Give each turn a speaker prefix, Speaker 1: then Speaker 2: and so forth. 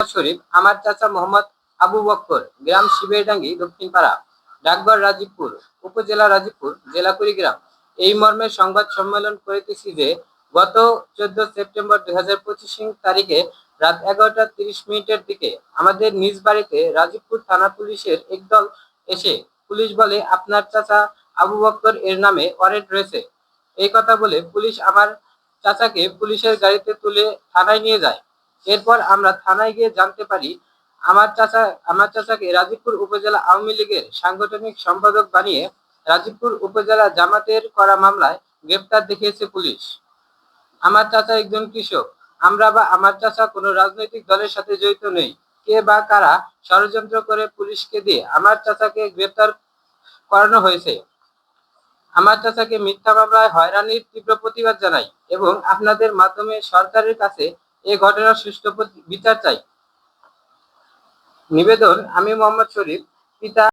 Speaker 1: শরীফ, আমার চাচা মোহাম্মদ আবু বক্কর, গ্রাম শিবেরডাঙ্গি দক্ষিণ পাড়া ডাকঘর রাজীবপুর, উপজেলা রাজীবপুর জেলা কুড়িগ্রাম এই মর্মে সংবাদ সম্মেলন করিতেছি যে, গত চোদ্দ সেপ্টেম্বর দুই হাজার পঁচিশ তারিখে রাত এগারোটা তিরিশ মিনিটের দিকে আমাদের নিজ বাড়িতে রাজীবপুর থানা পুলিশের একদল এসে পুলিশ বলে, আপনার চাচা আবু বক্কর এর নামে ওয়ারেন্ট রয়েছে। এই কথা বলে পুলিশ আমার চাচাকে পুলিশের গাড়িতে তুলে থানায় নিয়ে যায়। এরপর আমরা থানায় গিয়ে জানতে পারি, আমার চাচা, আমার চাচাকে রাজীবপুর উপজেলা আওয়ামী লীগের সাংগঠনিক সম্পাদক বানিয়ে রাজীবপুর উপজেলা জামাতের করা মামলায় গ্রেপ্তার দেখিয়েছে পুলিশ। আমার চাচা একজন কৃষক। আমরা বা আমার চাচা কোনো রাজনৈতিক দলের সাথে জড়িত নেই। কে বা কারা ষড়যন্ত্র করে পুলিশকে দিয়ে আমার চাচাকে গ্রেপ্তার করানো হয়েছে। আমার চাচাকে মিথ্যা মামলায় হয়রানির তীব্র প্রতিবাদ জানাই এবং আপনাদের মাধ্যমে সরকারের কাছে এই ঘটনার সুষ্ঠু বিচার চাই। নিবেদন আমি মোহাম্মদ শরীফ পিতা